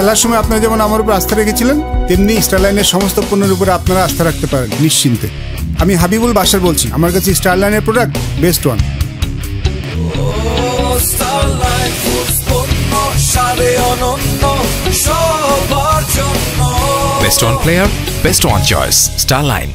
খেলার সময় আপনারা যেমন আমার উপর আস্থা রেখেছিলেন, তেমনি স্টারলাইনের সমস্ত পণ্যের উপরে আপনারা আস্থা রাখতে পারেন, নিশ্চিন্তে। আমি হাবিবুল বাসার বলছি, আমার কাছে স্টারলাইনের product best one best one player best one choice জন্য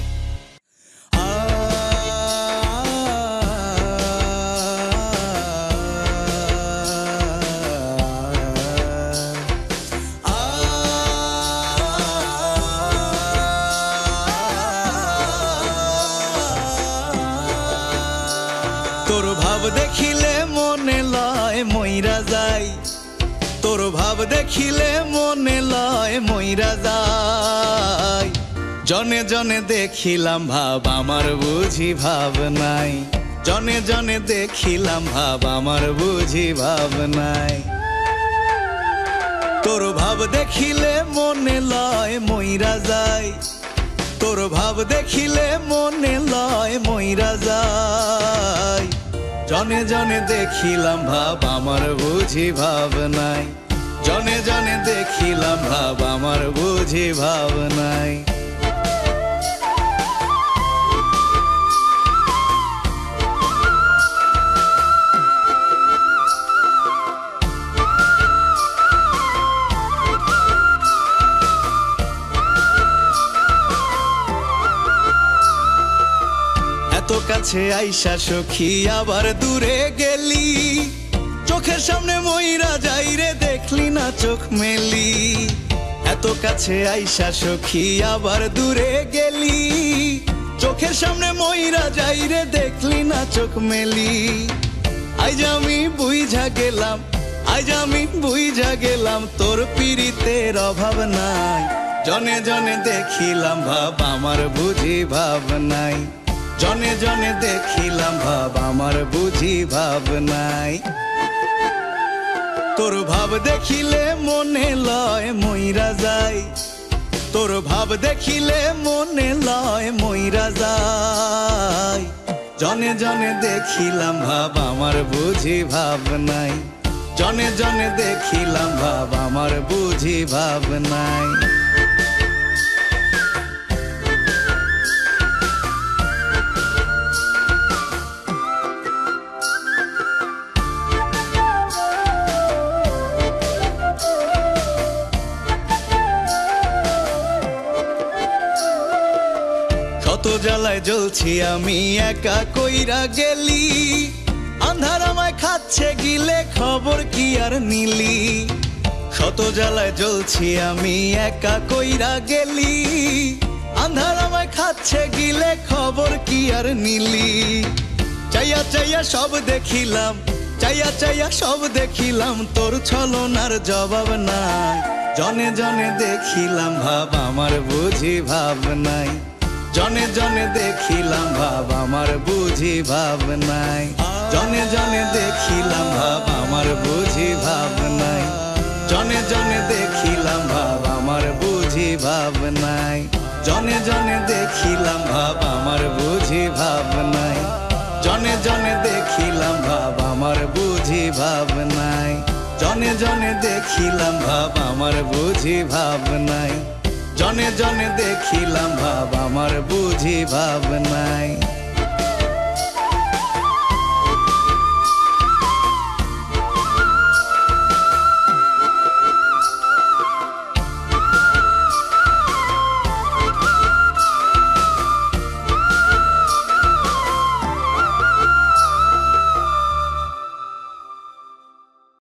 ভাব দেখিলে মনে লয় ময়রা যাই। তোর ভাব দেখিলে মনে লয় ময়রা যাই। জনে জনে দেখিলাম ভাব, আমার বুঝি ভাব নাই। জনে জনে দেখিলাম ভাব, আমার বুঝি ভাব নাই। তোর ভাব দেখিলে মনে লয় ময়রা যায় তোর ভাব দেখিলে মনে লয় ময়রা যায় জনে জনে দেখিলাম ভাব, আমার বুঝি ভাব নাই। জনে জনে দেখিলাম ভাব, আমার বুঝি ভাব নাই। কাছে আইসা সখী, আবার দূরে গেলি। চোখের সামনে ময়রা যাই রে, দেখলি না চোখ মেলি। এত কাছে আইসা সখী, আবার দূরে গেলি। চোখের সামনে ময়রা যাই রে, দেখলি না চোখ মেলি। আজ আমি বুঝা গেলাম, আজ আমি বুঝা গেলাম, তোর পীড়িতের অভাব নাই। জনে জনে দেখিলাম ভাব, আমার বুঝি ভাব নাই। জনে জনে দেখিলাম ভাব, আমার বুঝি ভাব নাই। তোর ভাব দেখিলে মনে লয় ময়রা যায় তোর ভাব দেখিলে মনে লয় ময়রা যায় জনে জনে দেখিলাম ভাব, আমার বুঝি ভাব নাই। জনে জনে দেখিলাম ভাব, আমার বুঝি ভাব নাই। কত জ্বালায় জ্বলছি আমি একা কইরা গেলি। আন্ধার আমায় খাচ্ছে গিলে খবর কি আর নিলি? শত জ্বালায় জ্বলছি আমি একা কইরা গেলি। আন্ধার আমায় খাচ্ছে গিলে খবর কি আর নিলি? চাইয়া চাইয়া সব দেখিলাম, চাইয়া চাইয়া সব দেখিলাম, তোর ছলনার জবাব নাই। জনে জনে দেখিলাম, ভাব আমার বুঝি ভাব নাই। জনে জনে দেখিলাম ভাব আমার বুঝি ভাব নাই। জনে জনে দেখিলাম ভাব আমার বুঝি ভাব নাই। জনে জনে দেখিলাম ভাব আমার বুঝি ভাব নাই। জনে জনে দেখিলাম ভাব আমার বুঝি ভাব নাই। জনে জনে দেখিলাম ভাব আমার বুঝি ভাব নাই। জনে জনে দেখিলাম ভাব আমার বুঝি ভাব নাই। জনে জনে দেখিলাম ভাব আমার বুঝি ভাব নাই।